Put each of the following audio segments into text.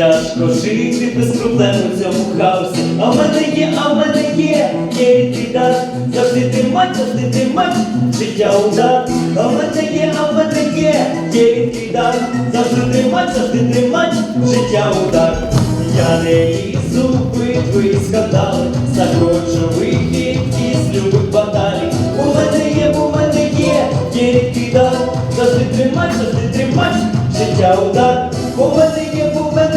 тяжко жити без проблем у цьому хаосі. А в мене є, а в мене є, є твій дар. Завжди ти мать, завжди ти мать, життя удар. А в мене є, а в мене є, є твій дар. Завжди ти мать, завжди ти мать, життя удар. Я не лізу битви і скандали, заходжу вихід із любих баталій. У мене є, у мене є, є твій дар. Завжди тримать, завжди тримать, життя удар. У мене є, у мене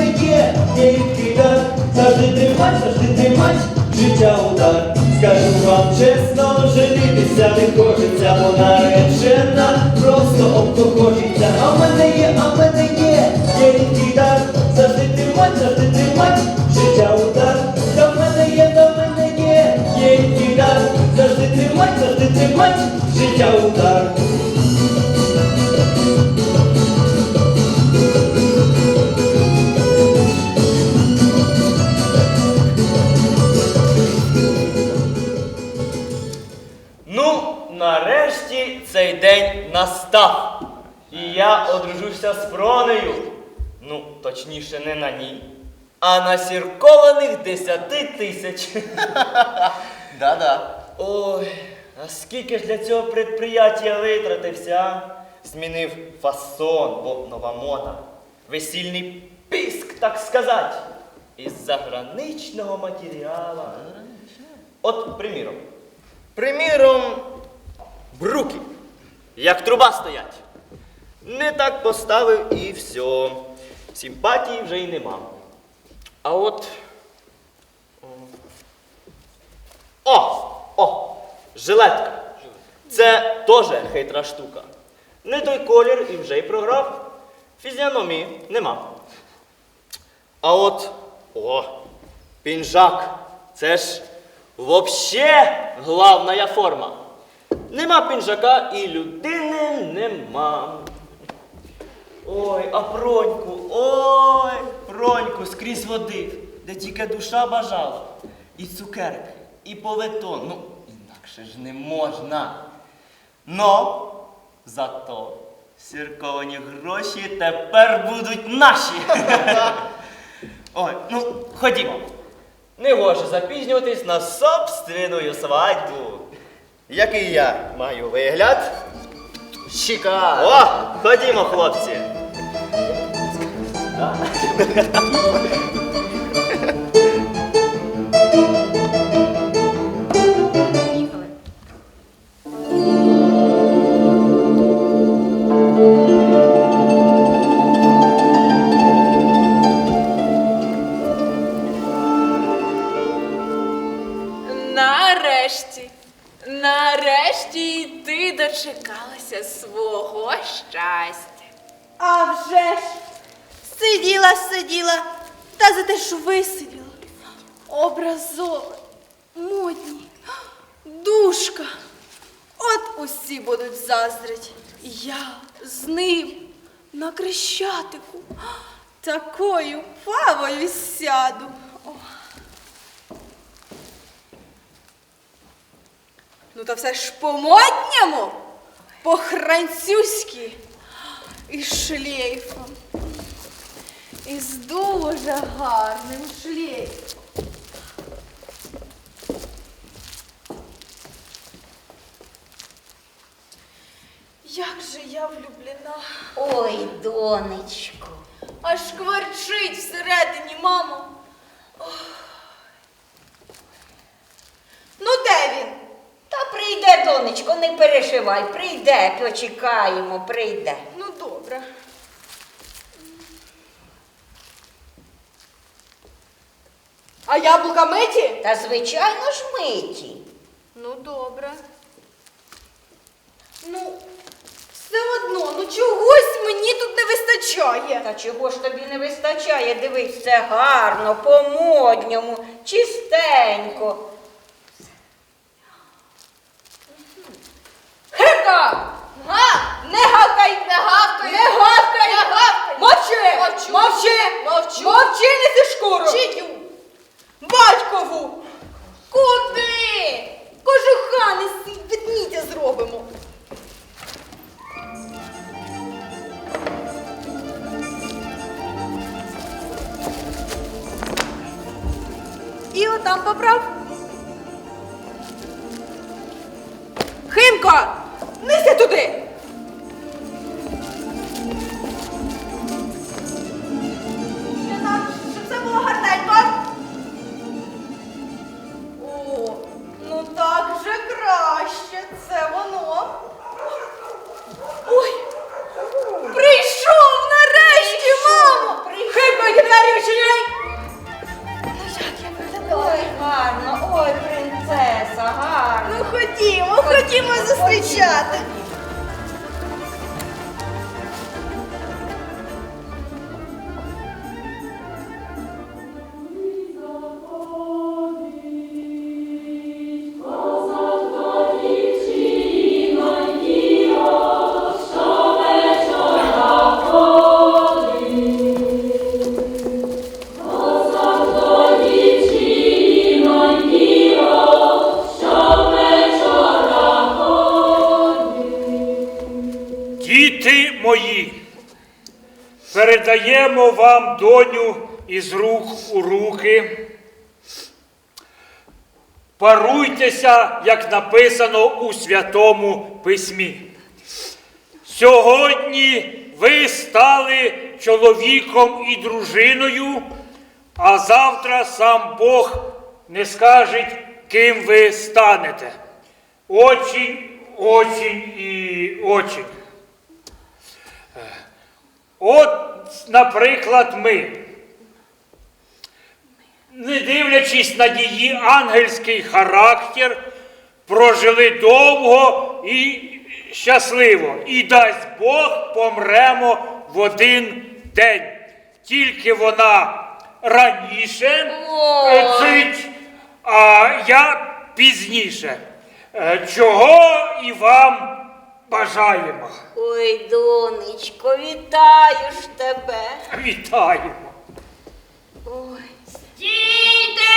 є дар. Завжди тримать, завжди тримать, життя удар. Скажу вам чесно, женитися не хочеться, бо наречена просто обкохочеться. А в мене є, а в мене є, і дар. Завжди тримать, завжди тримать, життя удар. Та в мене є, та в мене є, і дар. Завжди тримать, завжди тримать, життя удар. Настав. І я одружуся з Бронею. Ну, точніше, не на ній, а на сіркованих десяти тисяч. Да-да. Ой, а скільки ж для цього предприяття витратився? а? Змінив фасон, бо нова мода. Весільний піск, так сказати. Із заграничного матеріалу. От, приміром. Приміром, бруки. Як труба стоять. Не так поставив і все. Симпатії вже й нема. А от. О! О! Жилетка. Це теж хитра штука. Не той колір і вже й програв. Фізіономії нема. А от. О! Пінжак. Це ж вообще главная форма. Нема пінжака і людини нема. Ой, а проньку, ой, проньку скрізь водив, де тільки душа бажала. І цукерки, і повитон. Ну, інакше ж не можна. Но зато сірковані гроші тепер будуть наші. Ой, ну, ходімо. Не може запізнюватись на собственную свадьбу. Який я маю вигляд? Шикарно. О, ходімо, хлопці. нарешті й ти дочекалася свого щастя. А вже ж сиділа, сиділа, та за те, що висиділа. Образова, модні, душка. От усі будуть заздрить. Я з ним на крещатику такою павою сяду. О. Ну та все ж по-модньому, по-французьки і з шлейфом. І з дуже гарним шлейфом. Як же я влюблена. Ой, донечко. Аж кварчить всередині, мамо. Ох. Ну, де він? Прийде, донечко, не переживай, прийде, почекаємо, прийде. Ну, добре. А яблука миті? Та звичайно ж миті. Ну, добре. Ну, все одно, ну чогось мені тут не вистачає. Та чого ж тобі не вистачає? Дивись, це гарно, по-модньому, чистенько. Prof. мої, передаємо вам доню із рук у руки. Паруйтеся, як написано у Святому Письмі. Сьогодні ви стали чоловіком і дружиною, а завтра сам Бог не скаже, ким ви станете. Очень, очень і очень. От, наприклад, ми, не дивлячись на її ангельський характер, прожили довго і щасливо. І дасть Бог помремо в один день. Тільки вона раніше цить, а я пізніше. Е, Чого і вам бажаємо. Ой, донечко, вітаю ж тебе. Вітаємо. Стійте!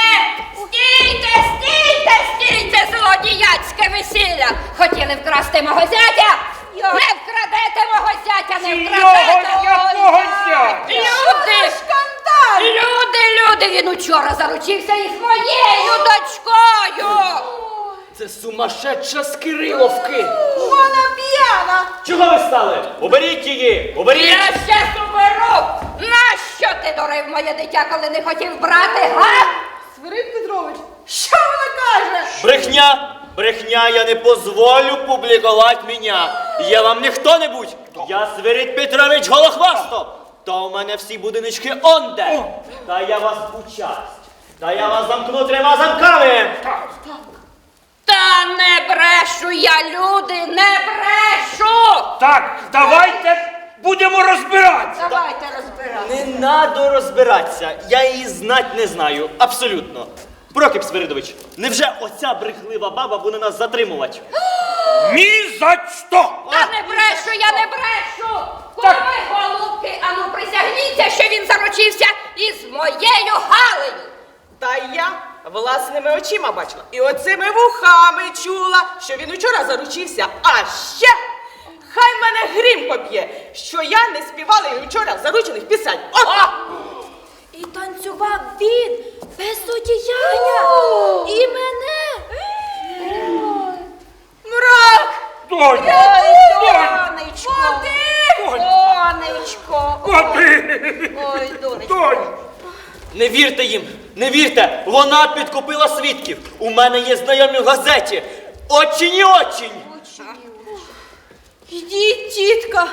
Стійте, стійте, стійте, злодіяцьке весілля! Хотіли вкрасти мого зятя? Не вкрадете мого зятя, не вкрадете! якого зятя? Люди! Люди, люди, він учора заручився із моєю дочкою! Це сумасшедша з Кириловки! Вона п'яна. Чого ви стали? Уберіть її! Уберіть! Я ще уберу! Нащо ти дурив моє дитя, коли не хотів брати, га? Свирид Петрович, що вона каже? Брехня! Брехня, я не позволю публікувати мене. Я вам не хто-небудь. Я Свирид Петрович Голохвасто. Та у мене всі будиночки онде. Та я вас участь. Та я вас замкну трьома замками. Та не брешу я, люди, не брешу! Так, давайте будемо розбиратися. Давайте розбирати. Не надо розбиратися. Я її знать не знаю. Абсолютно. Прокіп Свиридович, невже оця брехлива баба буде нас затримувати? Ні за що. Та не брешу, я не брешу! Куми, голубки, ану присягніться, що він заручився із моєю Галею! Та я власними очима бачила. І оцими вухами чула, що він учора заручився. А ще хай мене грім поб'є, що я не співала і вчора заручених пісень. О! І танцював він без одіяння. І мене. Мрак! Донь, Донечко! Донечко! Води! Ой, донечко! Донь! Не вірте їм, не вірте, вона підкупила свідків. У мене є знайомі в газеті. Очень і очень. Йдіть, тітка,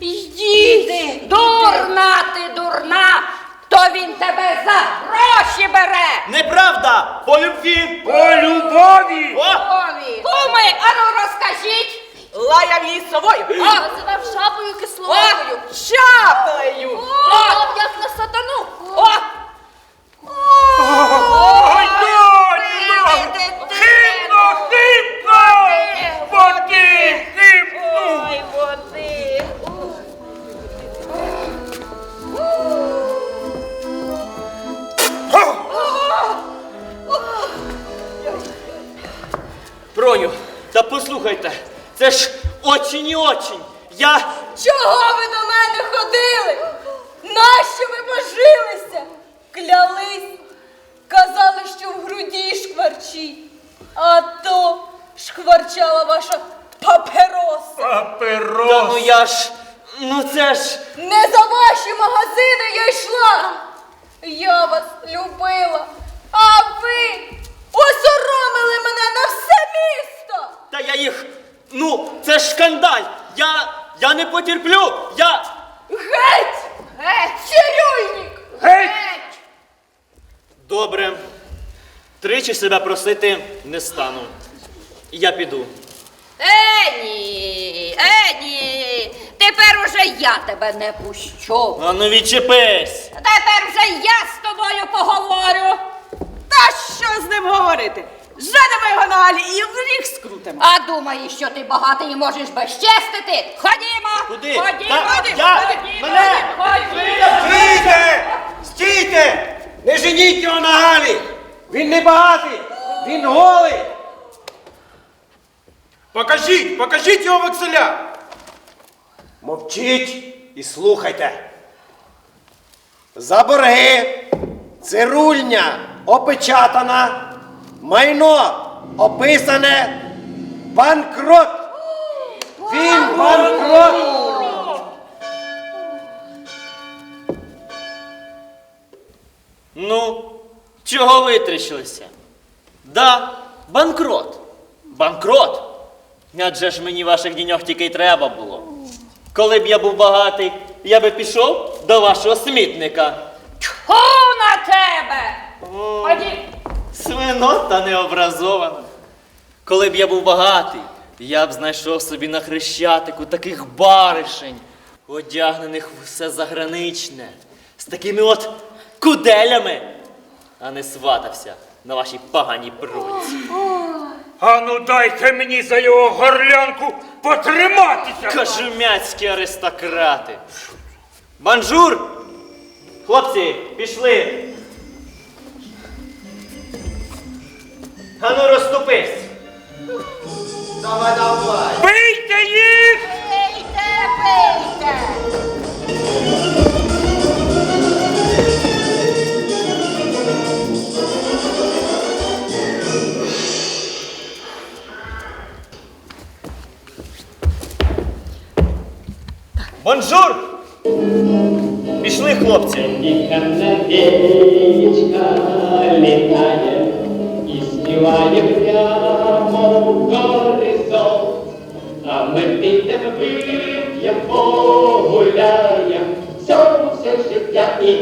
йдіть. Дурна ти, дурна! То він тебе за гроші бере! Неправда! По любві! По любові! О! Куми, ану розкажіть! Лаяв її совою. Називав жабою кисловою. Чаплею. О, як на сатану. О! очень і очень. Я. Чого ви до мене ходили? Нащо ви божилися? Клялись, казали, що в груді шкварчі, а то шкварчала ваша папероса. Паперос. Та ну я ж. Ну це ж. Не за ваші магазини я йшла. Я вас любила, а ви осоромили мене на все місто. Та я їх Ну, це ж скандаль! Я. Я не потерплю! Я. Геть! Геть! Цирюльник! Геть! Добре. Тричі себе просити не стану. Я піду. Е, ні, е, ні. Тепер уже я тебе не пущу. А ну відчепись! Тепер вже я з тобою поговорю. Та що з ним говорити? Женемо його на галі і в ріг скрутимо. А думаєш, що ти багатий і можеш безчестити? Ходімо! Куди? Ходімо! Та- ходімо, я- ходімо, мене! ходімо! Стійте! Стійте! Не женіть його на Галі! Він не багатий! Він голий! Покажіть, покажіть його векселя. Мовчіть і слухайте. За борги, цирульня опечатана, майно описане, банкрот. Він банкрот. Ну, чого витріщилися? Да, банкрот. Банкрот. Адже ж мені ваших діньох тільки й треба було. Коли б я був багатий, я би пішов до вашого смітника. Тьфу на тебе! Ходім! Свинота необразована. Коли б я був багатий, я б знайшов собі на хрещатику таких баришень, одягнених в все заграничне, з такими от куделями, а не сватався на вашій поганій брунці. А ну дайте мені за його горлянку потриматися. Кажумяцькі аристократи. Банжур! Хлопці, пішли. Ану розступись. Давай, давай. Бийте їх! Пийте, пийте! Бонжур! Пішли, хлопці. І літає співає прямо в горизонт. А ми підемо, вип'ємо, погуляємо, всьому все життя і